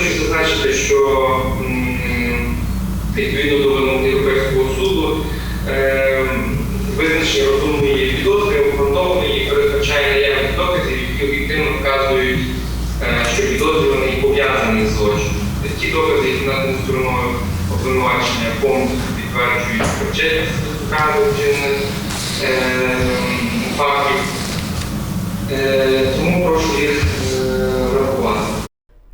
хочу зазначити, що відповідно до вимог Європейського суду е, визначення розумної підозри обґрунтованої і передбачає наявність доказів, які об'єктивно вказують, е, що підозрюваний пов'язаний з злочином. Ті докази, які надані стороною обвинувачення, повністю підтверджують причетність вказаних вчинених е, фактів. Тому прошу їх.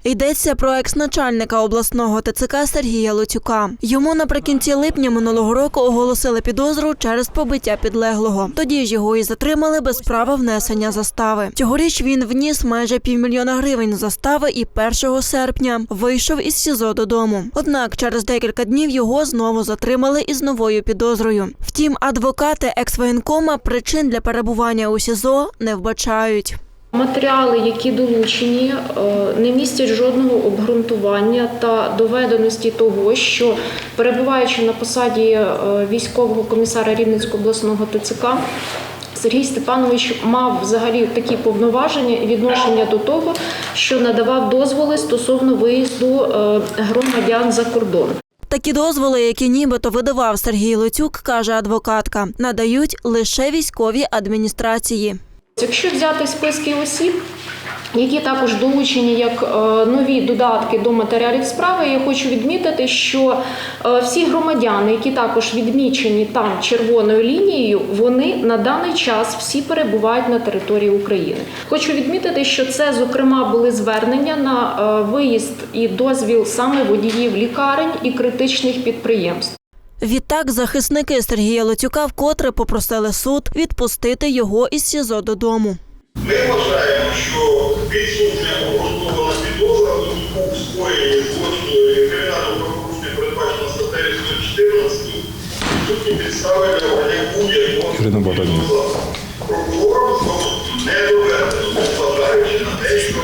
Йдеться про екс-начальника обласного ТЦК Сергія Лоцюка. Йому наприкінці липня минулого року оголосили підозру через побиття підлеглого. Тоді ж його і затримали без права внесення застави. Цьогоріч він вніс майже півмільйона гривень застави і 1 серпня вийшов із СІЗО додому. Однак через декілька днів його знову затримали із новою підозрою. Втім, адвокати екс-воєнкома причин для перебування у СІЗО не вбачають. Матеріали, які долучені, е, не містять жодного обґрунтування та доведеності того, що перебуваючи на посаді е, військового комісара Рівненського обласного ТЦК, Сергій Степанович мав взагалі такі повноваження і відношення до того, що надавав дозволи стосовно виїзду е, громадян за кордон. Такі дозволи, які нібито видавав Сергій Лоцюк, каже адвокатка, надають лише військові адміністрації. Якщо взяти списки осіб, які також долучені як е, нові додатки до матеріалів справи, я хочу відмітити, що е, всі громадяни, які також відмічені там червоною лінією, вони на даний час всі перебувають на території України. Хочу відмітити, що це зокрема були звернення на е, виїзд і дозвіл саме водіїв лікарень і критичних підприємств. Відтак захисники Сергія Лоцюка вкотре попросили суд відпустити його із СІЗО додому. Ми вважаємо, що відсутня обґрунтована підозра у скоєнні злочину і кримінального правопорушення передбачено статтею 114, відсутні підстави для обрання будь-якого. Прокурором знову не доведено, незважаючи на те, що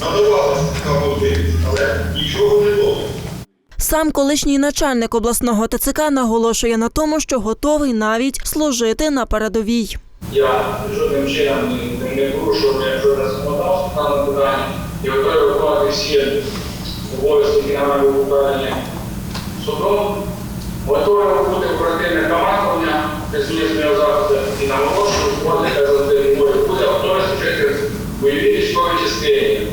надавалася така можливість, але нічого не було. Сам колишній начальник обласного ТЦК наголошує на тому, що готовий навіть служити на передовій. Я жодним чином не, порушував ні жодне законодавство даному питанні і готовий виконувати всі обов'язки, які на мене покладені судом. Готовий бути оперативне командування змістного заходу і наголошую, завжди може бути готовий служити в бойовій військовій частині.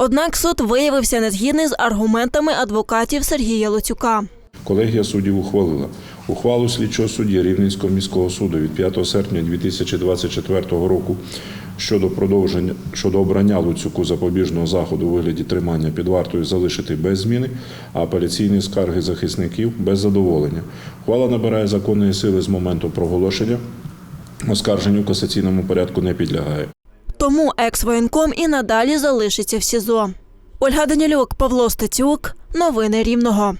Однак суд виявився незгідний з аргументами адвокатів Сергія Лоцюка. Колегія суддів ухвалила ухвалу слідчого судді Рівненського міського суду від 5 серпня 2024 року щодо продовження щодо обрання Луцюку запобіжного заходу у вигляді тримання під вартою залишити без зміни, а апеляційні скарги захисників без задоволення. Ухвала набирає законної сили з моменту проголошення. Оскарженню в касаційному порядку не підлягає. Тому екс-воєнком і надалі залишиться в СІЗО. Ольга Данілюк, Павло Стецюк. Новини Рівного.